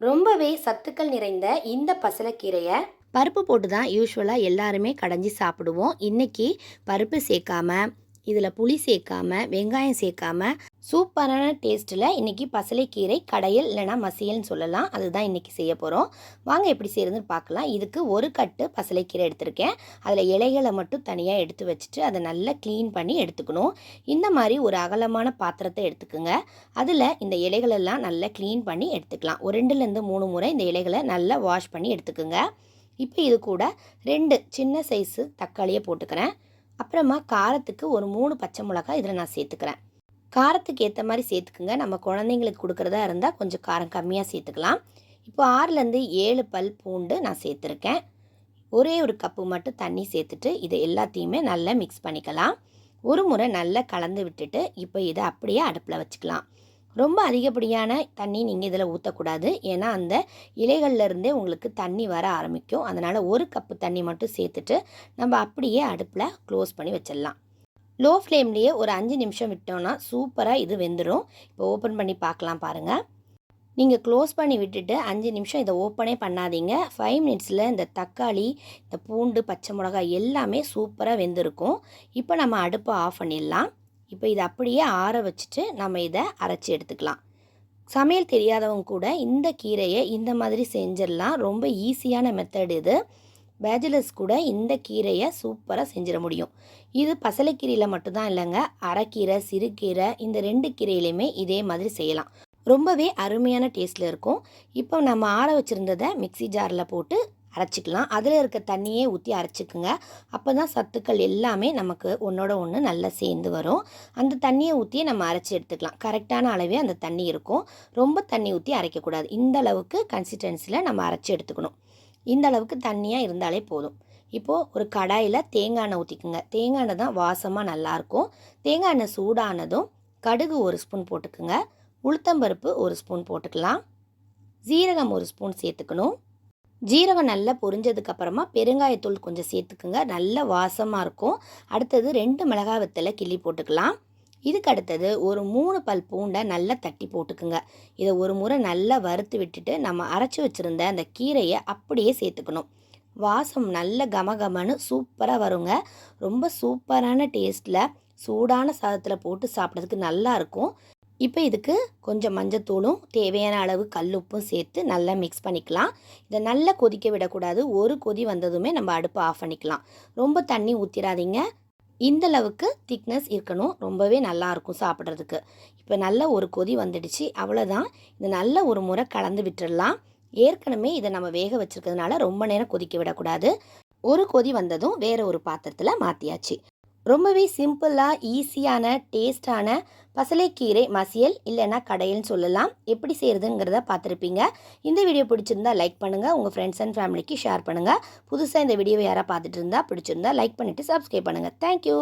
ரொம்பவே சத்துக்கள் நிறைந்த இந்த பசலைக்கீரையை பருப்பு போட்டு தான் யூஸ்வலாக எல்லாருமே கடைஞ்சி சாப்பிடுவோம். இன்றைக்கி பருப்பு சேர்க்காம இதில் புளி சேர்க்காம வெங்காயம் சேர்க்காம சூப்பரான டேஸ்ட்டில் இன்றைக்கி பசலைக்கீரை கடையல் இல்லைனா மசியல்னு சொல்லலாம். அதுதான் இன்றைக்கி செய்ய போகிறோம் வாங்க எப்படி செய்கிறதுன்னு பார்க்கலாம். இதுக்கு ஒரு கட்டு பசலைக்கீரை எடுத்திருக்கேன். அதில் இலைகளை மட்டும் தனியாக எடுத்து வச்சுட்டு அதை நல்லா க்ளீன் பண்ணி எடுத்துக்கணும். இந்த மாதிரி ஒரு அகலமான பாத்திரத்தை எடுத்துக்கோங்க. அதில் இந்த இலைகளெல்லாம் நல்லா க்ளீன் பண்ணி எடுத்துக்கலாம். ஒரு ரெண்டுலேருந்து மூணு முறை இந்த இலைகளை நல்லா வாஷ் பண்ணி எடுத்துக்கோங்க. இப்போ இது கூட ரெண்டு சின்ன சைஸு தக்காளியை போட்டுக்கிறேன். அப்புறமா காரத்துக்கு ஒரு மூணு பச்சை மிளகாய் இதில் நான் சேர்த்துக்கிறேன். காரத்துக்கு ஏற்ற மாதிரி சேர்த்துக்குங்க. நம்ம குழந்தைங்களுக்கு கொடுக்குறதா இருந்தால் கொஞ்சம் காரம் கம்மியாக சேர்த்துக்கலாம். இப்போ ஆறுலேருந்து ஏழு பல் பூண்டு நான் சேர்த்துருக்கேன். ஒரே ஒரு கப்பு மட்டும் தண்ணி சேர்த்துட்டு இதை எல்லாத்தையுமே நல்லா மிக்ஸ் பண்ணிக்கலாம். ஒரு முறை நல்லா கலந்து விட்டுட்டு இப்போ இதை அப்படியே அடுப்பில் வச்சுக்கலாம். ரொம்ப அதிகப்படியான தண்ணி நீங்கள் இதில் ஊற்றக்கூடாது ஏன்னா அந்த இலைகள்லேருந்தே உங்களுக்கு தண்ணி வர ஆரம்பிக்கும். அதனால் ஒரு கப்பு தண்ணி மட்டும் சேர்த்துட்டு நம்ம அப்படியே அடுப்பில் க்ளோஸ் பண்ணி வச்சிடலாம். லோ ஃப்ளேம்லேயே ஒரு அஞ்சு நிமிஷம் விட்டோன்னா சூப்பராக இது வெந்துடும் இப்போ ஓப்பன் பண்ணி பார்க்கலாம் பாருங்கள் நீங்கள் க்ளோஸ் பண்ணி விட்டுட்டு அஞ்சு நிமிஷம் இதை ஓப்பனே பண்ணாதீங்க. ஃபைவ் மினிட்ஸில் இந்த தக்காளி இந்த பூண்டு பச்சை மிளகாய் எல்லாமே சூப்பராக வெந்திருக்கும். இப்போ நம்ம அடுப்பை ஆஃப் பண்ணிடலாம். இப்போ இதை அப்படியே ஆற வச்சுட்டு நம்ம இதை அரைச்சி எடுத்துக்கலாம். சமையல் தெரியாதவங்க கூட இந்த கீரையை இந்த மாதிரி செஞ்சிடலாம். ரொம்ப ஈஸியான மெத்தட் இது. பேச்சுலர்ஸ் கூட இந்த கீரையை சூப்பராக செஞ்சிட முடியும். இது பசலைக்கீரையில் மட்டும்தான் இல்லைங்க. அரைக்கீரை சிறுகீரை இந்த ரெண்டு கீரையிலையுமே இதே மாதிரி செய்யலாம். ரொம்பவே அருமையான டேஸ்ட்டில் இருக்கும். இப்போ நம்ம ஆற வச்சுருந்ததை மிக்சி ஜாரில் போட்டு அரைச்சிக்கலாம். அதில் இருக்க தண்ணியே ஊற்றி அரைச்சிக்குங்க. அப்போ தான் சத்துக்கள் எல்லாமே நமக்கு ஒன்றோட ஒன்று நல்லா சேர்ந்து வரும். அந்த தண்ணியை ஊற்றியே நம்ம அரைச்சி எடுத்துக்கலாம். கரெக்டான அளவே அந்த தண்ணி இருக்கும். ரொம்ப தண்ணி ஊற்றி அரைக்கக்கூடாது. இந்த அளவுக்கு கன்சிஸ்டன்சியில் நம்ம அரைச்சி எடுத்துக்கணும். இந்த அளவுக்கு தண்ணியாக இருந்தாலே போதும். இப்போது ஒரு கடாயில் தேங்காய் எண்ணெய் ஊற்றிக்குங்க தேங்காய் எண்ணெய் தான் வாசமாக நல்லாயிருக்கும் தேங்காய் எண்ணெய் சூடானதும் கடுகு ஒரு ஸ்பூன் போட்டுக்குங்க. உளுத்தம்பருப்பு ஒரு ஸ்பூன் போட்டுக்கலாம். ஜீரகம் ஒரு ஸ்பூன் சேர்த்துக்கணும். ஜீரகம் நல்லா பொரிஞ்சதுக்கப்புறமா பெருங்காயத்தூள் கொஞ்சம் சேர்த்துக்குங்க. நல்ல வாசமாக இருக்கும். அடுத்தது ரெண்டு மிளகாய் வத்தலை கிள்ளி போட்டுக்கலாம். இதுக்கு அடுத்தது ஒரு மூணு பல் பூண்டை நல்லா தட்டி போட்டுக்குங்க. இதை ஒரு முறை நல்லா வறுத்து விட்டுட்டு நம்ம அரைச்சி வச்சுருந்த அந்த கீரையை அப்படியே சேர்த்துக்கணும். வாசம் நல்ல கமகமன்னு சூப்பராக வருங்க. ரொம்ப சூப்பரான டேஸ்ட்டில் சூடான சாதத்தில் போட்டு சாப்பிட்றதுக்கு நல்லாயிருக்கும் இப்போ இதுக்கு கொஞ்சம் மஞ்சத்தூளும் தேவையான அளவு கல்லுப்பும் சேர்த்து நல்லா மிக்ஸ் பண்ணிக்கலாம். இதை நல்லா கொதிக்க விடக்கூடாது. ஒரு கொதி வந்ததுமே நம்ம அடுப்பை ஆஃப் பண்ணிக்கலாம். ரொம்ப தண்ணி ஊற்றிடாதீங்க இந்த அளவுக்கு திக்னஸ் இருக்கணும். ரொம்பவே நல்லாயிருக்கும் சாப்பிட்றதுக்கு. இப்போ நல்ல ஒரு கொதி வந்துடுச்சு. அவ்வளோதான் இது நல்ல ஒரு முறை கலந்து விட்டுடலாம். ஏற்கனவே இதை நம்ம வேக வச்சுருக்கிறதுனால ரொம்ப நேரம் கொதிக்க விடக்கூடாது. ஒரு கொதி வந்ததும் வேறு ஒரு பாத்திரத்தில் மாற்றியாச்சு ரொம்பவே சிம்பிளாக ஈஸியான டேஸ்டான பசலைக்கீரை மசியல் இல்லைன்னா கடையல்னு சொல்லலாம். எப்படி செய்கிறதுங்கிறத பார்த்துருப்பீங்க. இந்த வீடியோ பிடிச்சிருந்தா லைக் பண்ணுங்கள் உங்கள் ஃப்ரெண்ட்ஸ் அண்ட் ஃபேமிலிக்கு ஷேர் பண்ணுங்கள் புதுசாக இந்த வீடியோவை யாராவது பார்த்துட்டு இருந்தால் பிடிச்சிருந்தா லைக் பண்ணிவிட்டு சப்ஸ்கிரைப் பண்ணுங்கள் தேங்க்யூ